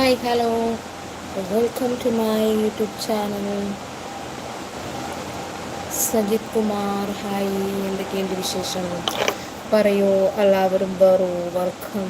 Hi hello welcome to my YouTube channel Sajith Kumar hi എന്തൊക്കെയുണ്ട് വിശേഷം? പറയൂ എല്ലാവരും വരൂ welcome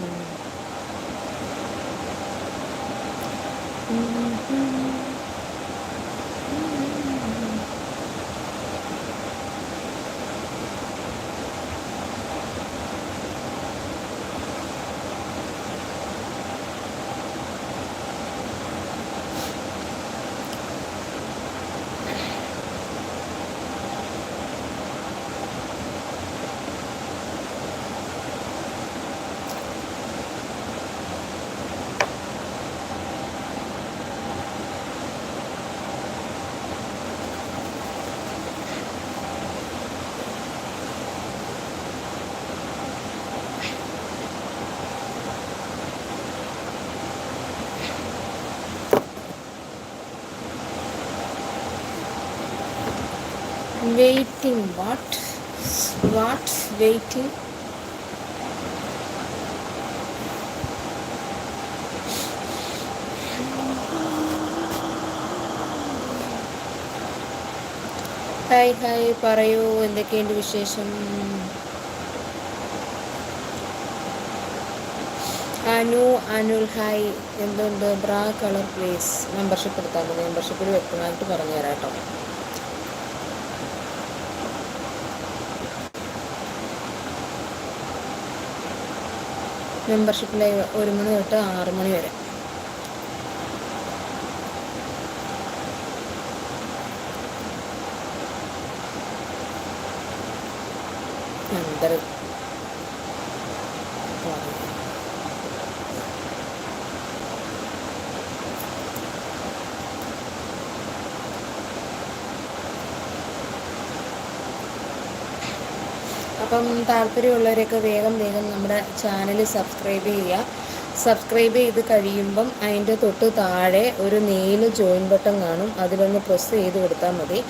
waiting what what waiting hi hi പറയൂ. എന്തൊക്കെയുണ്ട് വിശേഷം? അനു അനുൽ ഹായ്. എന്തുണ്ട്? ബ്രാ കളർ പ്ലീസ് മെമ്പർഷിപ്പ് എടുത്താൽ മതി. മെമ്പർഷിപ്പിൽ വ്യക്തമായിട്ട് പറഞ്ഞു തരാം കേട്ടോ മെമ്പർഷിപ്പ് ലൈവ് ഒരു മണി തൊട്ട് ആറ് മണി വരെ എന്തൊരു അപ്പം താല്പര്യമുള്ളവരൊക്കെ വേഗം വേഗം നമ്മുടെ ചാനൽ സബ്സ്ക്രൈബ് ചെയ്യുക. സബ്സ്ക്രൈബ് ചെയ്ത് കഴിയുമ്പം അതിന്റെ തൊട്ട് താഴെ ഒരു നെയിൽ ജോയിൻ ബട്ടൺ കാണും. അതിലൊന്ന് പ്രസ് ചെയ്ത് കൊടുത്താൽ മതി.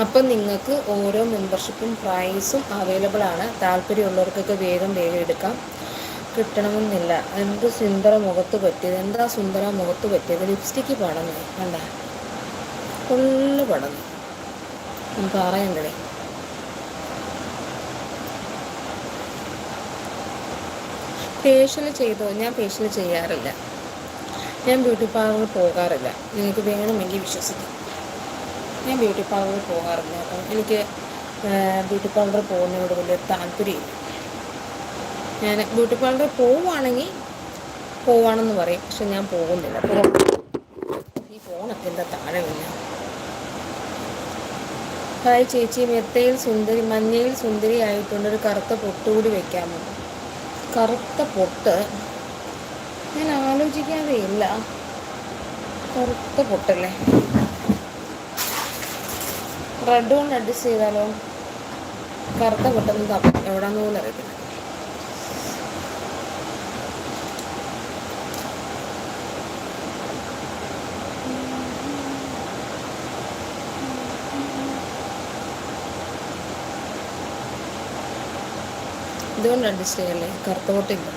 അപ്പം നിങ്ങൾക്ക് ഓരോ മെമ്പർഷിപ്പും പ്രൈസും അവൈലബിൾ ആണ്. താല്പര്യമുള്ളവർക്കൊക്കെ വേഗം വേഗം എടുക്കാം. കിട്ടണമെന്നില്ല. എന്ത് സുന്ദര മുഖത്ത് പറ്റിയത്? എന്താ സുന്ദര മുഖത്ത് പറ്റിയത്? ലിപ്സ്റ്റിക്ക് പടന്നു അല്ല? ഫുള്ള് പടന്നു പറയണ്ടേ? ഫേഷ്യൽ ചെയ്തോ? ഞാൻ ഫേഷ്യൽ ചെയ്യാറില്ല. ഞാൻ ബ്യൂട്ടി പാർലറിൽ പോകാറില്ല. നിങ്ങൾക്ക് വേണമെങ്കിൽ വിശ്വസിക്കും. ഞാൻ ബ്യൂട്ടി പാർലറിൽ പോകാറില്ല. അപ്പം എനിക്ക് ബ്യൂട്ടി പാർലറിൽ പോകുന്നതിനോട് വലിയ താല്പര്യമില്ല. ഞാൻ ബ്യൂട്ടി പാർലറിൽ പോവുകയാണെങ്കിൽ പോവാണെന്ന് പറയും. പക്ഷെ ഞാൻ പോകുന്നില്ല. ഈ ഫോണൊക്കെ എന്താ താഴെ ഹായ് ചേച്ചി. മെത്തയിൽ സുന്ദരി മഞ്ഞയിൽ സുന്ദരി ആയിട്ടുണ്ട് ഒരു കറുത്ത പൊട്ടുകൂടി വെക്കാമോ? കറുത്ത പൊട്ട്. ഞാൻ ആലോചിക്കാതെ ഇല്ല. കറുത്ത പൊട്ടല്ലേ? റെഡ് കൊണ്ട് അഡ്ജസ്റ്റ് ചെയ്താലോ? കറുത്ത പൊട്ടൊന്നും എവിടാന്ന് പോലും അറിയത്തില്ല. ഇതുകൊണ്ട് അഡ്ജസ്റ്റ് ചെയ്യല്ലേ കറുത്ത പൊട്ടില്ല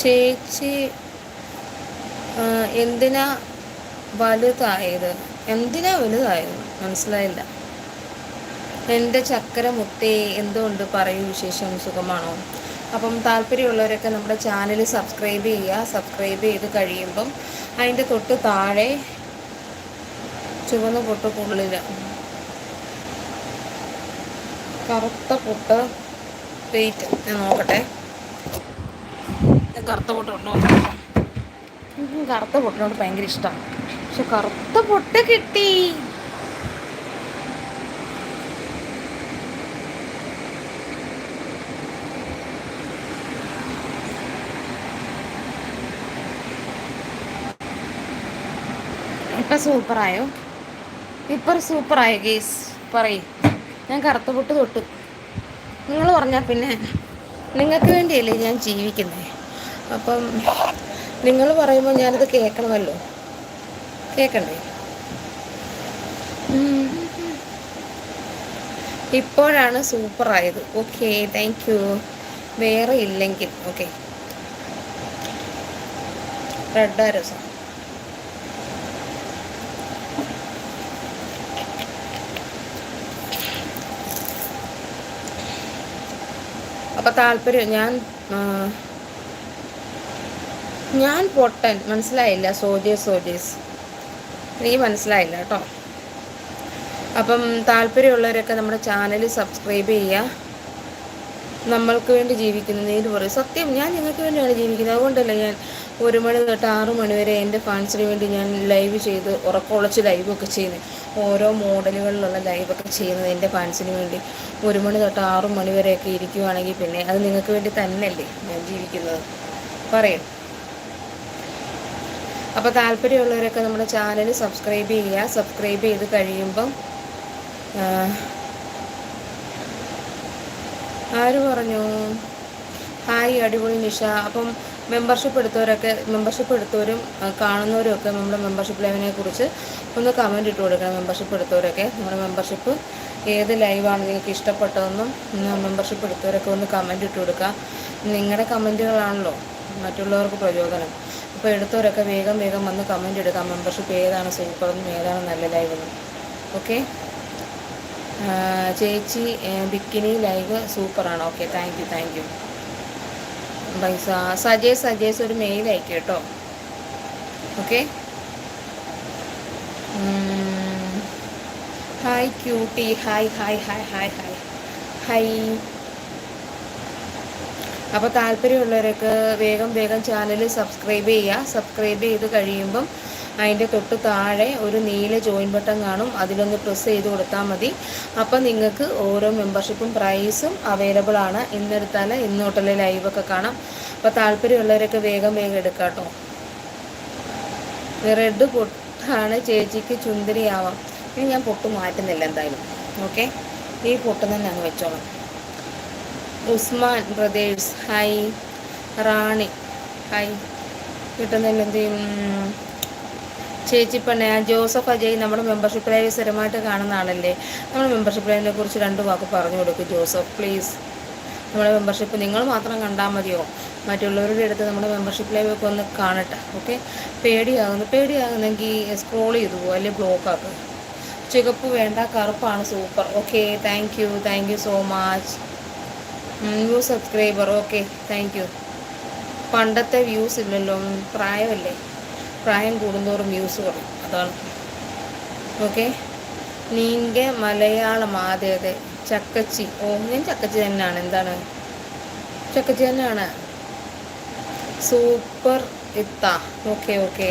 ചേച്ചി എന്തിനാ വലുതായത്? എന്തിനാ വലുതായത്? മനസ്സിലായില്ല. എന്റെ ചക്കര മുത്തേ എന്തുകൊണ്ട് പറയൂ വിശേഷം സുഖമാണോ? അപ്പം താല്പര്യമുള്ളവരൊക്കെ നമ്മുടെ ചാനൽ സബ്സ്ക്രൈബ് ചെയ്യുക. സബ്സ്ക്രൈബ് ചെയ്ത് കഴിയുമ്പം അതിന്റെ തൊട്ട് താഴെ ചുവന്ന പൊട്ട് പുള്ളിൽ കറുത്ത പൊട്ട് വെയിറ്റ്. ഞാൻ നോക്കട്ടെ. കറുത്ത പൊട്ട് കറുത്ത പൊട്ടിനോട് ഭയങ്കര ഇഷ്ടമാണ് പക്ഷെ കറുത്ത പൊട്ട് കിട്ടി. ഇപ്പൊ സൂപ്പറായോ? ഇപ്പൊ സൂപ്പറായോ ഗേസ്? പറയും. ഞാൻ കറുത്ത പൊട്ട് തൊട്ടു. നിങ്ങൾ പറഞ്ഞാൽ പിന്നെ നിങ്ങൾക്ക് വേണ്ടിയല്ലേ ഞാൻ ജീവിക്കുന്നത് അപ്പം നിങ്ങൾ പറയുമ്പോൾ ഞാനത് കേൾക്കണമല്ലോ. കേൾക്കണ്ടേ ഇപ്പോഴാണ് സൂപ്പറായത്. ഓക്കെ താങ്ക് യു വേറെ ഇല്ലെങ്കിൽ ഓക്കെ റെഡ് രസം അപ്പം താല്പര്യം ഞാൻ ഞാൻ പൊട്ടൻ മനസ്സിലായില്ല. സോജേസ് സോജേസ്. എനിക്ക് മനസ്സിലായില്ല കേട്ടോ. അപ്പം താല്പര്യമുള്ളവരൊക്കെ നമ്മുടെ ചാനൽ സബ്സ്ക്രൈബ് ചെയ്യുക. നമ്മൾക്ക് വേണ്ടി ജീവിക്കുന്നതിന് പറയും സത്യം ഞാൻ നിങ്ങൾക്ക് വേണ്ടിയാണ് ജീവിക്കുന്നത്. അതുകൊണ്ടല്ല ഞാൻ ഒരു മണി തൊട്ട് ആറു മണി വരെ എന്റെ ഫാൻസിന് വേണ്ടി ഞാൻ ലൈവ് ചെയ്ത് ഉറക്കമുളച്ച് ലൈവൊക്കെ ചെയ്യുന്നത്. ഓരോ മോഡലുകളിലുള്ള ലൈവൊക്കെ ചെയ്യുന്നത് എന്റെ ഫാൻസിന് വേണ്ടി. ഒരു മണി തൊട്ട് ആറു മണി വരെയൊക്കെ ഇരിക്കുവാണെങ്കിൽ പിന്നെ അത് നിങ്ങൾക്ക് വേണ്ടി തന്നെയല്ലേ ഞാൻ ജീവിക്കുന്നത്. പറയും. അപ്പോൾ താല്പര്യമുള്ളവരൊക്കെ നമ്മുടെ ചാനൽ സബ്സ്ക്രൈബ് ചെയ്യുക. സബ്സ്ക്രൈബ് ചെയ്ത് കഴിയുമ്പം ആര് പറഞ്ഞു? ഹായ് അടിപൊളി നിഷ. അപ്പം മെമ്പർഷിപ്പ് എടുത്തവരൊക്കെ മെമ്പർഷിപ്പ് എടുത്തവരും കാണുന്നവരും ഒക്കെ നമ്മുടെ മെമ്പർഷിപ്പ് ലൈവിനെ കുറിച്ച് ഒന്ന് കമന്റ് ഇട്ട് കൊടുക്കണം. മെമ്പർഷിപ്പ് എടുത്തവരൊക്കെ. നമ്മുടെ മെമ്പർഷിപ്പ് ഏത് ലൈവാണ് നിങ്ങൾക്ക് ഇഷ്ടപ്പെട്ടതെന്നും മെമ്പർഷിപ്പ് എടുത്തവരൊക്കെ ഒന്ന് കമന്റ് ഇട്ട് കൊടുക്കുക. നിങ്ങളുടെ കമന്റുകളാണല്ലോ മറ്റുള്ളവർക്ക് പ്രചോദനം. അപ്പോൾ എടുത്തവരൊക്കെ വേഗം വേഗം വന്ന് കമന്റ് എടുക്കാം. മെമ്പർഷിപ്പ് ഏതാണ് സൂപ്പറെന്നും ഏതാണ് നല്ല ലൈവെന്നും ഓക്കെ ചേച്ചി ബിക്കിനി ലൈവ് സൂപ്പറാണ് okay thank you thank you പൈസ സജേസ് സജേസ് ഒരു മെയിൽ അയക്കും കേട്ടോ. Okay hi cutie hi hi hi hi hi hi അപ്പോൾ താല്പര്യമുള്ളവരൊക്കെ വേഗം വേഗം ചാനൽ സബ്സ്ക്രൈബ് ചെയ്യുക. സബ്സ്ക്രൈബ് ചെയ്ത് കഴിയുമ്പം അതിന്റെ തൊട്ട് താഴെ ഒരു നീല ജോയിൻ ബട്ടൺ കാണും. അതിലൊന്ന് പ്രസ് ചെയ്ത് കൊടുത്താൽ മതി. അപ്പം നിങ്ങൾക്ക് ഓരോ മെമ്പർഷിപ്പും പ്രൈസും അവൈലബിൾ ആണ്. ഇന്നെടുത്താൽ ഇന്നോട്ടുള്ള ലൈവൊക്കെ കാണാം. അപ്പോൾ താല്പര്യമുള്ളവരൊക്കെ വേഗം വേഗം എടുക്കാം കേട്ടോ. റെഡ് പൊട്ടാണ്. ചേച്ചിക്ക് ചുന്തിരിയാവാം. ഇനി ഞാൻ പൊട്ട് മാറ്റുന്നില്ല എന്തായാലും. ഓക്കെ ഈ പൊട്ട് തന്നെ അങ്ങ് വെച്ചോളാം. Usman brothers. Hi. Rani. Hi. കിട്ടുന്നില്ല എന്ത് ചേച്ചി പെണ്ണെ ജോസഫ് അജയ് നമ്മുടെ മെമ്പർഷിപ്പ് ലൈവ് സ്ഥിരമായിട്ട് കാണുന്ന ആളല്ലേ? നമ്മുടെ മെമ്പർഷിപ്പ് ലൈവിനെ കുറിച്ച് രണ്ട് വാക്ക് പറഞ്ഞു കൊടുക്കും ജോസഫ് പ്ലീസ് നമ്മുടെ മെമ്പർഷിപ്പ് നിങ്ങൾ മാത്രം കണ്ടാൽ മതിയോ? മറ്റുള്ളവരുടെ അടുത്ത് നമ്മുടെ മെമ്പർഷിപ്പ് ലൈവ് ഒക്കെ ഒന്ന് കാണട്ടെ ഓക്കെ പേടിയാകുന്നു പേടിയാകുന്നെങ്കിൽ സ്ക്രോൾ ചെയ്തു പോകും അല്ലെങ്കിൽ ബ്ലോക്ക് ആക്കുക ചുവപ്പ് വേണ്ട കറുപ്പാണ് super okay thank you thank you so much new subscriber okay thank you പണ്ടത്തെ വ്യൂസ് ഇല്ലല്ലോ പ്രായമല്ലേ? പ്രായം കൂടുന്തോറും വ്യൂസ് കുറയും അതാണ്. ഓക്കെ നീങ്ക മലയാളം അതെ അതെ ചക്കച്ചി ഓ ഞാൻ ചക്കച്ചി തന്നെയാണ് എന്താണ്? ചക്കച്ചി തന്നെയാണ്. സൂപ്പർ ഇത്ത ഓക്കെ ഓക്കെ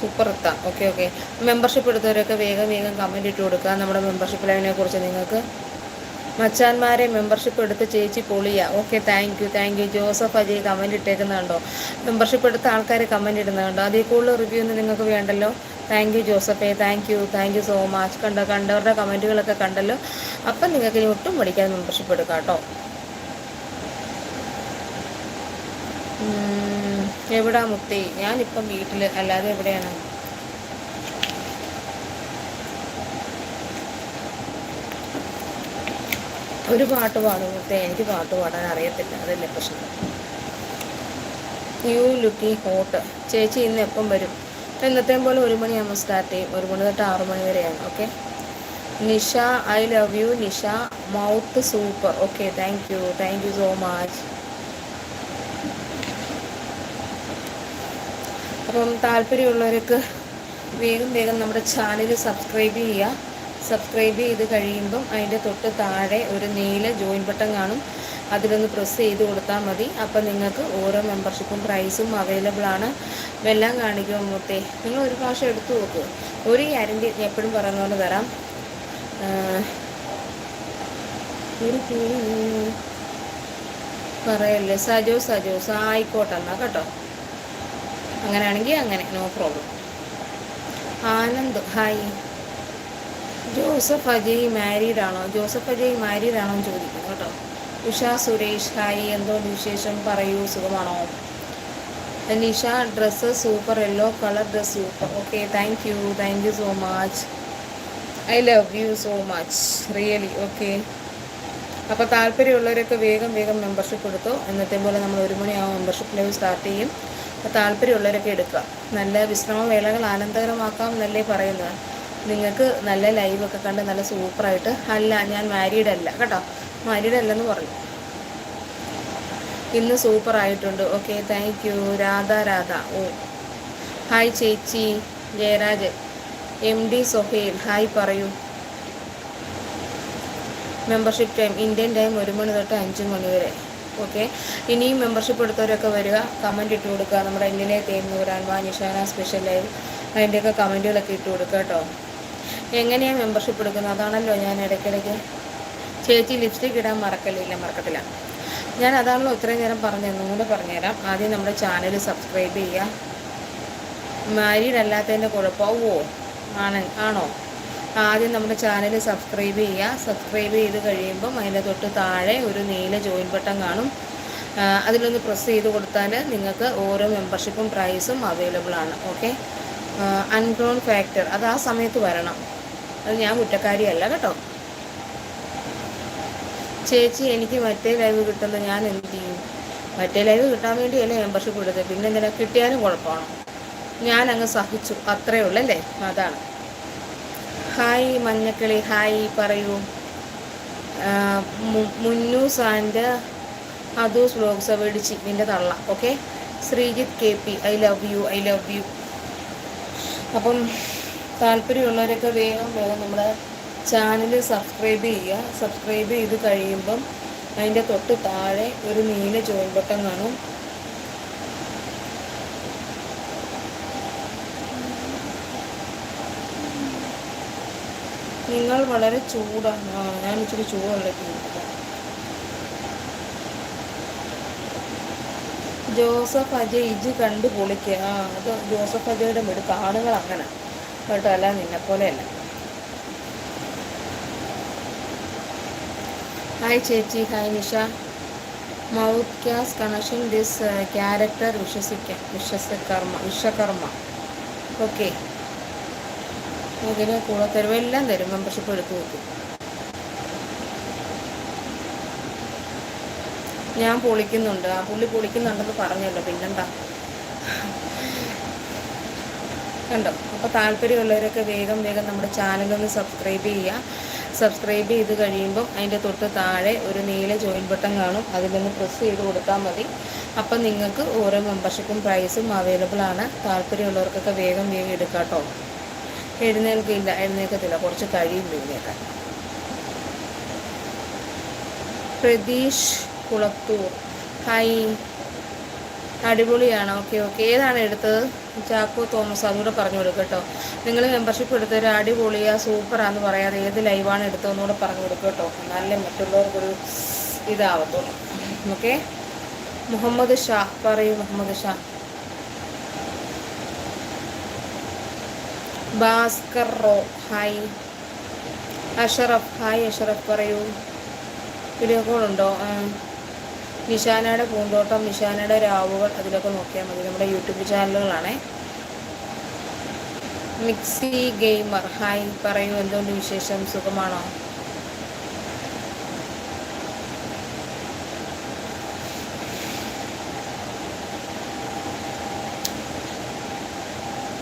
സൂപ്പർ ഇത്ത ഓക്കെ ഓക്കെ മെമ്പർഷിപ്പ് എടുത്തവരൊക്കെ വേഗം വേഗം കമന്റ് ഇട്ട് കൊടുക്കുക. നമ്മുടെ മെമ്പർഷിപ്പ് ലൈവിനെ കുറിച്ച് നിങ്ങൾക്ക് മച്ചാന്മാരെ മെമ്പർഷിപ്പ് എടുത്ത് ചേച്ചി പൊളിയ. Okay thank you thank you Joseph Ajay comment ഇട്ടേക്കുന്നുണ്ടോ? Membership എടുത്ത ആൾക്കാർ കമന്റ് ഇടുന്നുണ്ടോ? അതിൽ കൂടുതൽ റിവ്യൂ ഒന്നും നിങ്ങൾക്ക് വേണ്ടല്ലോ? Thank you ജോസഫേ. Thank you thank you so much കണ്ട കണ്ടവരുടെ കമന്റുകളൊക്കെ കണ്ടല്ലോ? അപ്പം നിങ്ങൾക്ക് ഇനി ഒട്ടും പഠിക്കാതെ മെമ്പർഷിപ്പ് എടുക്കാം കേട്ടോ. എവിടാ മുത്തി? ഞാനിപ്പം വീട്ടിൽ അല്ലാതെ എവിടെയാണ്? ഒരു പാട്ട് പാടുമ്പോഴത്തെ എനിക്ക് പാട്ട് പാടാൻ അറിയത്തില്ല. അതല്ലേ പ്രശ്നം. യു ലുക്കി ഹോട്ട് ചേച്ചി ഇന്ന് എപ്പം വരും? എന്നത്തെ പോലെ ഒരു മണിയാകുമ്പോൾ സ്റ്റാർട്ട് ചെയ്യും. ഒരു മണി തൊട്ട് ആറു മണി വരെയാണ്. Okay Nisha I love you Nisha mouth super okay thank you thank you so much അപ്പം താല്പര്യമുള്ളവർക്ക് വേഗം വേഗം നമ്മുടെ ചാനൽ സബ്സ്ക്രൈബ് ചെയ്യുക. സബ്സ്ക്രൈബ് ചെയ്ത് കഴിയുമ്പം അതിന്റെ തൊട്ട് താഴെ ഒരു നീല ജോയിൻ ബട്ടൺ കാണും. അതിലൊന്ന് പ്രസ് ചെയ്ത് കൊടുത്താൽ മതി. അപ്പം നിങ്ങൾക്ക് ഓരോ മെമ്പർഷിപ്പും പ്രൈസും അവൈലബിൾ ആണ്. എല്ലാം കാണിക്കും മുത്തേ നിങ്ങൾ ഒരു പ്രാവശ്യം എടുത്തു നോക്കൂ. ഒരു ഗ്യാരണ്ടി എപ്പോഴും പറയുന്ന പോലെ തരാം. ഒരു പറയല്ലേ? സജോ സജോസ് ആയിക്കോട്ടെ എന്നാൽ കേട്ടോ. അങ്ങനെയാണെങ്കിൽ അങ്ങനെ no problem Anand hi Joseph Ajay married ആണോ? ജോസഫ് അജയ് മാരീഡ് ആണോ എന്ന് ചോദിക്കുന്നു കേട്ടോ. ഉഷ സുരേഷ് ഹായ് എന്തോ വിശേഷം? പറയൂ സുഖമാണോ? Nisha dress super yellow colour dress super okay thank you thank you so much I love you so much really okay അപ്പോൾ താല്പര്യമുള്ളവരൊക്കെ വേഗം വേഗം മെമ്പർഷിപ്പ് എടുത്തു. എന്നത്തെ പോലെ നമ്മൾ ഒരു മണിയാവും മെമ്പർഷിപ്പ് ലൈവ് സ്റ്റാർട്ട് ചെയ്യും. അപ്പോൾ താല്പര്യമുള്ളവരൊക്കെ എടുക്കുക. നല്ല വിശ്രമ വേളകൾ ആനന്ദകരമാക്കാം എന്നല്ലേ പറയുന്നത്. നിങ്ങൾക്ക് നല്ല ലൈവൊക്കെ കണ്ട് നല്ല സൂപ്പറായിട്ട് അല്ല ഞാൻ മാരീഡ് അല്ല കേട്ടോ. മാരീഡ് അല്ലെന്ന് പറഞ്ഞു ഇന്ന് സൂപ്പറായിട്ടുണ്ട് okay thank you Radha Radha. Oh. Hi ചേച്ചി. Jayarajan. M D Sohail. Hi പറയൂ. മെമ്പർഷിപ്പ് ടൈം ഇന്ത്യൻ ടൈം ഒരു മണി തൊട്ട് അഞ്ച് മണി വരെ. ഓക്കെ ഇനിയും മെമ്പർഷിപ്പ് എടുത്തവരൊക്കെ വരിക. കമന്റ് ഇട്ട് കൊടുക്കുക. നമ്മുടെ ഇന്ത്യയിലെ വരാൻ വാ. നിഷാന സ്പെഷ്യൽ ലൈവ് അതിന്റെയൊക്കെ കമന്റുകളൊക്കെ ഇട്ട് കൊടുക്കുക കേട്ടോ. എങ്ങനെയാണ് മെമ്പർഷിപ്പ് എടുക്കുന്നത്? അതാണല്ലോ ഞാൻ ഇടയ്ക്കിടയ്ക്ക് ചേച്ചി ലിപ്സ്റ്റിക് ഇടാൻ മറക്കലില്ല മറക്കത്തില്ല. ഞാൻ അതാണല്ലോ ഇത്രയും നേരം പറഞ്ഞു ഒന്നുകൂടെ പറഞ്ഞുതരാം. ആദ്യം നമ്മുടെ ചാനൽ സബ്സ്ക്രൈബ് ചെയ്യുക. മാരീഡ് അല്ലാത്തതിന്റെ കുഴപ്പമോ ആണ് ആണോ? ആദ്യം നമ്മുടെ ചാനൽ സബ്സ്ക്രൈബ് ചെയ്യുക. സബ്സ്ക്രൈബ് ചെയ്ത് കഴിയുമ്പം അതിന്റെ തൊട്ട് താഴെ ഒരു നീല ജോയിൻ ബട്ടൺ കാണും. അതിലൊന്ന് പ്രസ് ചെയ്ത് കൊടുത്താൽ നിങ്ങൾക്ക് ഓരോ മെമ്പർഷിപ്പും പ്രൈസും അവൈലബിൾ ആണ്. ഓക്കെ അൺഗ്രോൺ ഫാക്ടർ അത് ആ സമയത്ത് വരണം. അത് ഞാൻ കുറ്റക്കാരിയല്ല കേട്ടോ. ചേച്ചി എനിക്ക് മറ്റേ ലൈവ് കിട്ടുന്നത് ഞാൻ എന്ത് ചെയ്യും? മറ്റേ ലൈവ് കിട്ടാൻ വേണ്ടിയല്ലേ മെമ്പർഷിപ്പ് എടുത്തത് പിന്നെ എന്തിനാ? കിട്ടിയാലും കുഴപ്പമാണ്? ഞാൻ അങ്ങ് സഹിച്ചു. അത്രേ ഉള്ളല്ലേ? അതാണ്. ഹായ് മഞ്ഞക്കിളി. ഹായ് പറയൂ. മുന്നു ആൻഡ് അതു വ്ലോഗ്സ് വെടിച്ച് നിന്റെ തള്ള. Okay? Sreejith K P I love you I love you. അപ്പം താല്പര്യമുള്ളവരൊക്കെ വേഗം വേഗം നമ്മുടെ ചാനൽ സബ്സ്ക്രൈബ് ചെയ്യുക. സബ്സ്ക്രൈബ് ചെയ്ത് കഴിയുമ്പം അതിന്റെ തൊട്ട് താഴെ ഒരു നീല ജോയിൻ ബട്ടൺ കാണും. നിങ്ങൾ വളരെ ചൂടാണ്. ആ ഞാൻ ഇച്ചിരി ചൂടുള്ള ജോസഫ് അജയ് ഇജ് കണ്ട് പൊളിക്കുക ആ അത് ജോസഫ് അജയുടെ വീട് ആളുകൾ അങ്ങനെ കേട്ടോ അല്ല നിന്നെ പോലെയല്ല. ഹായ് ചേച്ചി. ഹായ് നിഷ. മൗത്ത് ക്യാസ് കണക്ഷൻ ദിസ് ക്യാരക്ടർ വിശ്വസിക്കാം വിശ്വസകർമ്മ വിശ്വകർമ്മ. ഓക്കെ ഇതിന് കൂടെ തരും എല്ലാം തരും. മെമ്പർഷിപ്പ് എടുത്തു നോക്കും ഞാൻ പൊളിക്കുന്നുണ്ട്. ആ പുള്ളി പൊളിക്കുന്നുണ്ടെന്ന് പറഞ്ഞല്ലോ പിന്നെന്താ? കണ്ടോ? അപ്പോൾ താല്പര്യമുള്ളവരൊക്കെ വേഗം വേഗം നമ്മുടെ ചാനലൊന്ന് സബ്സ്ക്രൈബ് ചെയ്യുക. സബ്സ്ക്രൈബ് ചെയ്ത് കഴിയുമ്പം അതിന്റെ തൊട്ട് താഴെ ഒരു നീല ജോയിൻ ബട്ടൺ കാണും. അതിലൊന്ന് പ്രസ് ചെയ്ത് കൊടുത്താൽ മതി. അപ്പം നിങ്ങൾക്ക് ഓരോ മെമ്പർഷിപ്പും പ്രൈസും അവൈലബിൾ ആണ്. താല്പര്യമുള്ളവർക്കൊക്കെ വേഗം വേഗം എടുക്കാം കേട്ടോ. എഴുന്നേൽക്കില്ല എഴുന്നേൽക്കത്തില്ല. കുറച്ച് കഴിയും എഴുന്നേക്കാൻ പ്രതീഷ് കുളത്തൂർ. ഹായ് അടിപൊളിയാണ്. ഓക്കെ ഓക്കെ ഏതാണ് എടുത്തത്? ചാക്കോ തോമസ് അതുകൂടെ പറഞ്ഞു കൊടുക്കും കേട്ടോ. നിങ്ങൾ മെമ്പർഷിപ്പ് എടുത്തൊരു അടിപൊളിയാ സൂപ്പറാന്ന് പറയാതെ ഏത് ലൈവാണ് എടുത്തതെന്നുകൂടെ പറഞ്ഞു കൊടുക്കും കേട്ടോ. എന്നാലേ മറ്റുള്ളവർക്കൊരു ഇതാവത്തുള്ളൂ. ഓക്കെ മുഹമ്മദ് ഷാ പറയൂ മുഹമ്മദ് ഷാ. ഭാസ്കർ റോ ഹായ് അഷറഫ് ഹായ് അഷറഫ് പറയൂ. വീഡിയോ കോൾ ഉണ്ടോ? നിഷാനയുടെ പൂന്തോട്ടം നിഷാനയുടെ രാവുകൾ അതിലൊക്കെ നോക്കിയാൽ മതി. നമ്മുടെ യൂട്യൂബ് ചാനലുകളാണേ. Mixy gamer. ഹായ് പറയൂ എന്തുകൊണ്ട് വിശേഷം? സുഖമാണോ?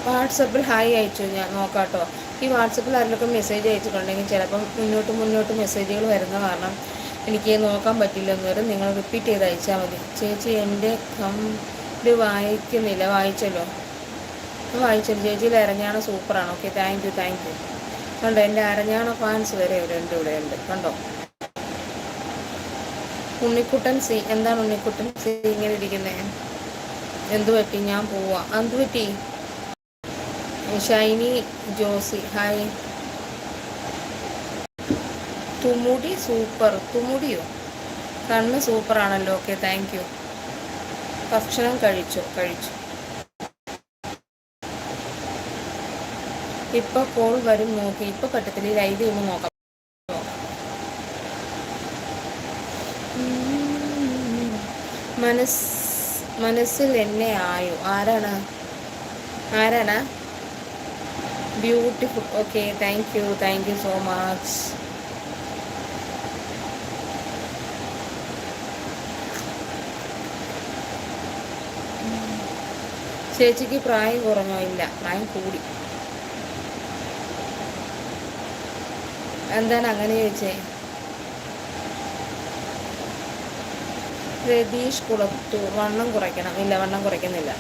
വാട്സപ്പിൽ ഹായ് അയച്ചു. ഞാൻ നോക്കാട്ടോ. ഈ വാട്സപ്പിൽ ആരെങ്കിലും മെസ്സേജ് അയച്ചിട്ടുണ്ടെങ്കിൽ ചിലപ്പം മുന്നോട്ട് മുന്നോട്ട് മെസ്സേജുകൾ വരുന്ന കാരണം എനിക്ക് നോക്കാൻ പറ്റില്ലെന്ന് വരും നിങ്ങൾ റിപ്പീറ്റ് ചെയ്ത് അയച്ചാൽ മതി. ചേച്ചി എന്റെ കണ്ട് വായിക്കുന്നില്ല. വായിച്ചല്ലോ? വായിച്ചല്ലോ ചേച്ചിയിൽ അരഞ്ഞാണ് സൂപ്പറാണ് okay thank you thank you കണ്ടോ എന്റെ അരഞ്ഞാണ ഫാൻസ് വരെ എന്റെ ഇവിടെ ഉണ്ട്. കണ്ടോ? ഉണ്ണിക്കുട്ടൻ സി എന്താണ് ഉണ്ണിക്കുട്ടൻ സി ഇങ്ങനെ ഇരിക്കുന്നത് എന്തു പറ്റി? ഞാൻ പോവാ. എന്ത് പറ്റി? ഷൈനി ജോസി ഹായ് തുമുടി സൂപ്പർ. തുമുടിയോ കണ്ണ് സൂപ്പറാണല്ലോ. ഓക്കെ താങ്ക് യു ഭക്ഷണം കഴിച്ചു കഴിച്ചു. ഇപ്പൊ കോൾ വരും നോക്കി. ഇപ്പൊ പറ്റത്തില്ല ലൈവ് ചെയ്യുമ്പോൾ നോക്കാം. മനസ് മനസ്സിൽ എന്നെ ആയോ? ആരാണ്? ആരാണ്? Beautiful okay thank you thank you so much ചേച്ചിക്ക് പ്രായം കുറഞ്ഞോ ഇല്ല പ്രായം കൂടി. എന്താണ് അങ്ങനെ ചോദിച്ചേ? രതീഷ് കുളത്തൂർ. വണ്ണം കുറയ്ക്കണം. ഇല്ല വണ്ണം കുറയ്ക്കുന്നില്ല.